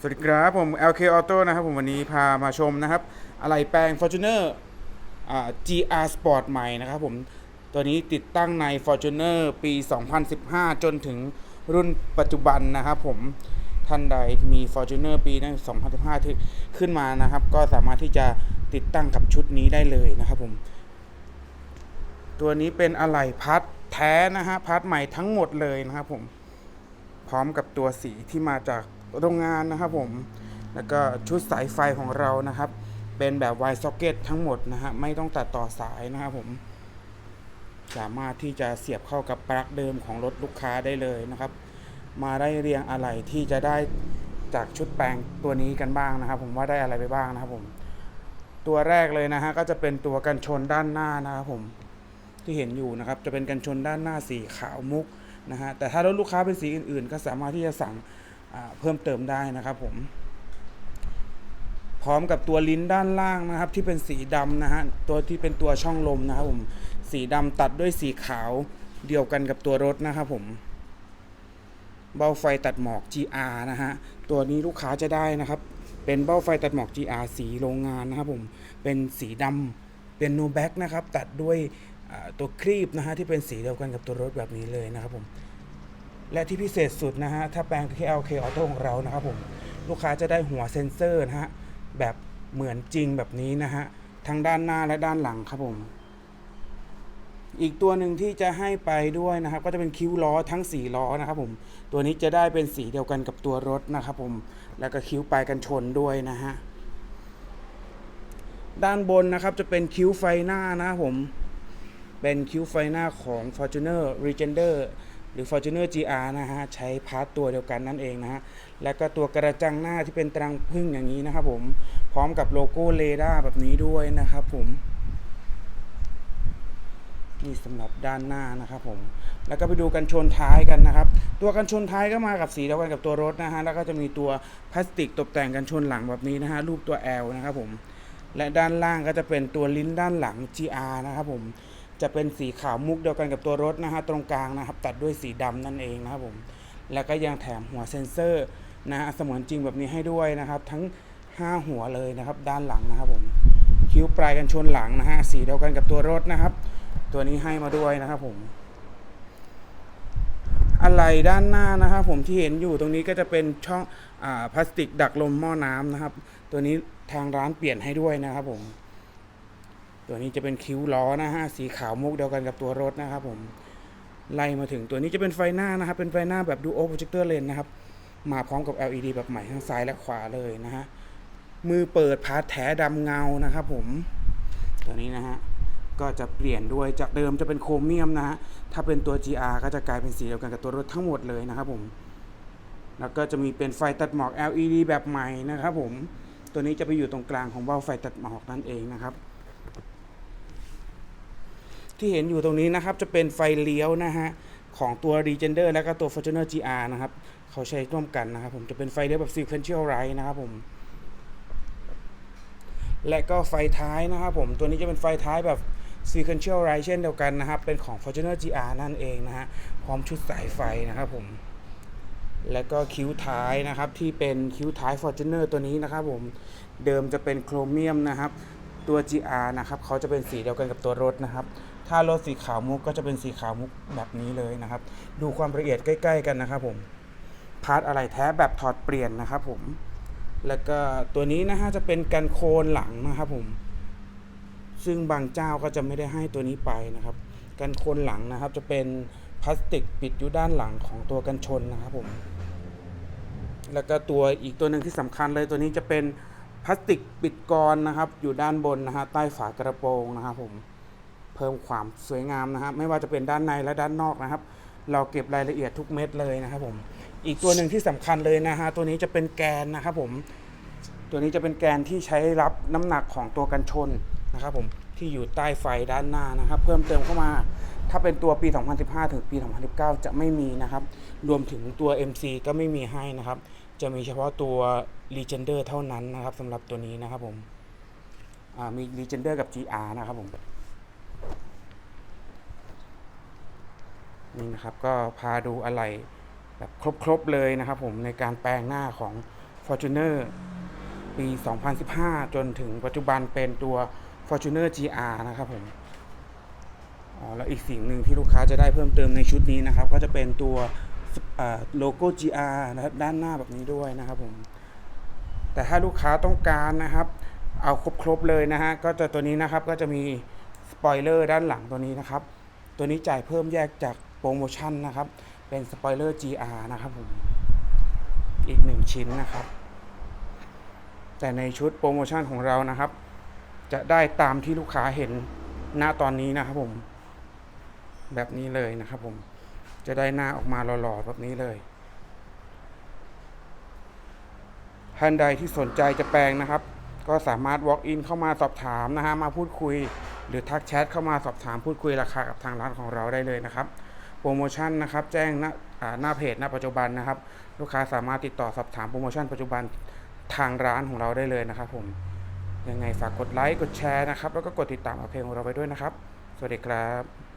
สวัสดีครับผม LK Auto นะครับผมวันนี้พามาชมนะครับ อะไรแปลง Fortuner อ่า GR Sport ใหม่นะครับผมตัวนี้ติดตั้งใน Fortuner ปี 2015 จนถึงรุ่นปัจจุบันนะครับผมท่านใดมี Fortuner ปีนั้น2015ที่ขึ้นมานะครับ ก็สามารถที่จะติดตั้งกับชุดนี้ได้เลยนะครับผม ตัวนี้เป็นอะไหล่พัดแท้นะฮะพัดใหม่ทั้งหมดเลยนะครับผมพร้อมกับตัวสีที่มาจาก โรงงานนะครับผม แล้วก็ชุดสายไฟของเรานะครับ เป็นแบบ wire socket ทั้งหมดนะฮะ ไม่ต้องตัดต่อสายนะครับผม สามารถที่จะเสียบเข้ากับปลั๊กเดิมของรถลูกค้าได้เลยนะครับ มาได้เรียงอะไรที่จะได้จากชุดแปลงตัวนี้กันบ้างนะครับ ผมว่าได้อะไรไปบ้างนะครับผม ตัวแรกเลยนะฮะก็จะเป็นตัวกันชนด้านหน้านะครับผมที่เห็นอยู่นะครับ จะเป็นกันชนด้านหน้าสีขาวมุกนะฮะแต่ถ้ารถลูกค้าเป็นสีอื่นๆ ก็สามารถที่จะสั่ง เพิ่มเติมได้นะครับผม พร้อมกับตัวลิ้นด้านล่างนะครับ ที่เป็นสีดำนะฮะตัวที่เป็นตัวช่องลมนะครับผมสีดำตัดด้วยสีขาวเดียวกันกับตัวรถนะครับผมเบ้าไฟตัดหมอก GR นะฮะ ตัวนี้ลูกค้าจะได้นะครับ เป็นเบ้าไฟตัดหมอก GR สีโรงงานนะครับผม เป็นสีดำเป็นโนแบ็กนะครับ ตัดด้วยตัวครีบนะฮะที่เป็นสีเดียวกันกับตัวรถแบบนี้เลยนะครับผม และที่พิเศษสุดนะฮะ ถ้าแปลง KLK Auto ของเรานะครับผม ลูกค้าจะได้หัวเซ็นเซอร์นะฮะ แบบเหมือนจริงแบบนี้นะฮะ ทั้งด้านหน้าและด้านหลังครับผม อีกตัวหนึ่งที่จะให้ไปด้วยนะครับ ก็จะเป็นคิ้วล้อทั้ง 4 ล้อนะครับผม ตัวนี้จะได้เป็นสีเดียวกันกับตัวรถนะครับผม แล้วก็คิ้วปลายกันชนด้วยนะฮะ ด้านบนนะครับจะเป็นคิ้วไฟหน้านะครับผม เป็นคิ้วไฟหน้าของ Fortuner Legender หรือ Fortuner GR นะฮะใช้พาร์ตตัวเดียวกันนั่นเองนะฮะแล้วก็ตัวกระจังหน้าที่เป็นตรังพึ่งอย่างนี้นะครับผมพร้อมกับโลโก้เรดาร์แบบนี้ด้วยนะครับผมนี่สำหรับด้านหน้านะครับผม แล้วก็ไปดูกันชนท้ายกันนะครับ ตัวกันชนท้ายก็มากับสีเดียวกันกับตัวรถนะฮะ แล้วก็จะมีตัวพลาสติกตกแต่งกันชนหลังแบบนี้นะฮะ รูปตัว L นะครับผม และด้านล่างก็จะเป็นตัวลิ้นด้านหลัง GR นะครับผม จะเป็นสีขาวมุกเดียวกันกับตัวรถนะฮะตรงกลางนะครับ ตัดด้วยสีดำนั่นเองนะครับผมแล้วก็ยังแถมหัวเซ็นเซอร์นะฮะเสมือนจริงแบบนี้ให้ด้วยนะครับ ทั้ง 5 หัวเลยนะครับ ด้านหลังนะครับผมคิ้วปลายกันชนหลังนะฮะสีเดียวกันกับตัวรถนะครับ ตัวนี้ให้มาด้วยนะครับผมอะไรด้านหน้านะครับผมที่เห็นอยู่ตรงนี้ก็จะเป็นช่องอพลาสติกดักลมหม้อน้ำนะครับ ตัวนี้ทางร้านเปลี่ยนให้ด้วยนะครับผม ตัวนี้จะเป็นคิ้วล้อนะฮะสีขาวมุกเดียวกันกับตัวรถนะครับผมไล่มาถึงตัวนี้จะเป็นไฟหน้านะครับ เป็นไฟหน้าแบบดูโอโปรเจคเตอร์เลนนะครับ มาพร้อมกับ LED แบบใหม่ทั้งซ้ายและขวาเลยนะฮะมือเปิดพาแท้ดำเงานะครับผม ตัวนี้นะฮะก็จะเปลี่ยนด้วยจากเดิมจะเป็นโครเมียมนะฮะถ้าเป็นตัว GR ก็จะกลายเป็นสีเดียวกันกับตัวรถทั้งหมดเลยนะครับผมแล้วก็จะมีเป็นไฟตัดหมอก LED แบบใหม่นะครับผม ตัวนี้จะไปอยู่ตรงกลางของเบ้าไฟตัดหมอกนั่นเองนะครับ ที่เห็นอยู่ตรงนี้นะครับจะเป็นไฟเลี้ยวนะฮะของตัว Regender และก็ตัว Fortuner GR นะครับ เขาใช้ร่วมกันนะครับผมจะเป็นไฟเลี้ยวแบบ sequential right นะครับผม และก็ไฟท้ายนะครับผมตัวนี้จะเป็นไฟท้ายแบบ sequential right เช่นเดียวกันนะครับ เป็นของ Fortuner GR นั่นเองนะฮะพร้อมชุดสายไฟนะครับผมและก็คิ้วท้ายนะครับที่เป็นคิ้วท้าย Fortuner ตัวนี้นะครับผมเดิมจะเป็นโครเมียมนะครับ ตัว GR นะครับเขาจะเป็นสีเดียวกันกับตัวรถนะครับ ถ้ารถสีขาวมุกก็จะเป็นสีขาวมุกแบบนี้เลยนะครับ ดูความละเอียดใกล้ ๆ กันนะครับผมพาร์ทอะไรแท้แบบถอดเปลี่ยนนะครับผม แล้วก็ตัวนี้นะฮะจะเป็นกันโคนหลังนะครับผม ซึ่งบางเจ้าก็จะไม่ได้ให้ตัวนี้ไปนะครับ กันโคนหลังนะครับ จะเป็นพลาสติกปิดอยู่ด้านหลังของตัวกันชนนะครับผม แล้วก็ตัวอีกตัวหนึ่งที่สำคัญเลยตัวนี้จะเป็น ลาสติกปิดกรนะครับ อยู่ด้านบนนะฮะใต้ฝากระโปรงนะครับผมเพิ่มความสวยงามนะครับ ไม่ว่าจะเป็นด้านในและด้านนอกนะครับ เราเก็บรายละเอียดทุกเม็ดเลยนะครับผมอีกตัวหนึ่งที่สำคัญเลยนะฮะตัวนี้จะเป็นแกนนะครับผมตัวนี้จะเป็นแกนที่ใช้รับน้ำหนักของตัวกันชนนะครับผมที่อยู่ใต้ไฟด้านหน้านะครับ เพิ่มเติมเข้ามา ถ้าเป็นตัวปี 2015 ถึงปี 2019 จะไม่มีนะครับ รวมถึงตัว MC ก็ไม่มีให้นะครับ จะมีเฉพาะตัว Legender เท่านั้นนะครับสำหรับตัวนี้นะครับผมมี Legender กับ GR นะครับผมนี่นะครับก็พาดูอะไรแบบครบๆเลยนะครับผมในการแปลงหน้าของ Fortuner ปี 2015 จนถึงปัจจุบันเป็นตัว Fortuner GR นะครับผมอ๋อแล้วอีกสิ่งหนึ่งที่ลูกค้าจะได้เพิ่มเติมในชุดนี้นะครับ ก็จะเป็นตัว โลโก้ GR นะครับด้านหน้าแบบนี้ด้วยนะครับผมแต่ถ้าลูกค้าต้องการนะครับ เอาครบๆเลยนะฮะก็จะตัวนี้นะครับก็จะมีสปอยเลอร์ด้านหลังตัวนี้นะครับ ตัวนี้จ่ายเพิ่มแยกจากโปรโมชั่นนะครับ เป็นสปอยเลอร์ GR นะครับผมอีกหนึ่งชิ้นนะครับ แต่ในชุดโปรโมชั่นของเรานะครับ จะได้ตามที่ลูกค้าเห็นหน้าตอนนี้นะครับผม แบบนี้เลยนะครับผม จะได้หน้าออกมาหล่อๆแบบนี้เลย ท่านใดที่สนใจจะแปลงนะครับ ก็สามารถ walk in เข้ามาสอบถามนะฮะมาพูดคุย หรือทักแชทเข้ามาสอบถามพูดคุยราคากับทางร้านของเราได้เลยนะครับ โปรโมชั่นนะครับ แจ้งหน้าหน้าเพจหน้าปัจจุบันนะครับ ลูกค้าสามารถติดต่อสอบถามโปรโมชั่นปัจจุบันทางร้านของเราได้เลยนะครับผมยังไงฝากกดไลค์กดแชร์นะครับ แล้วก็กดติดตามเพจของเราไปด้วยนะครับ สวัสดีครับ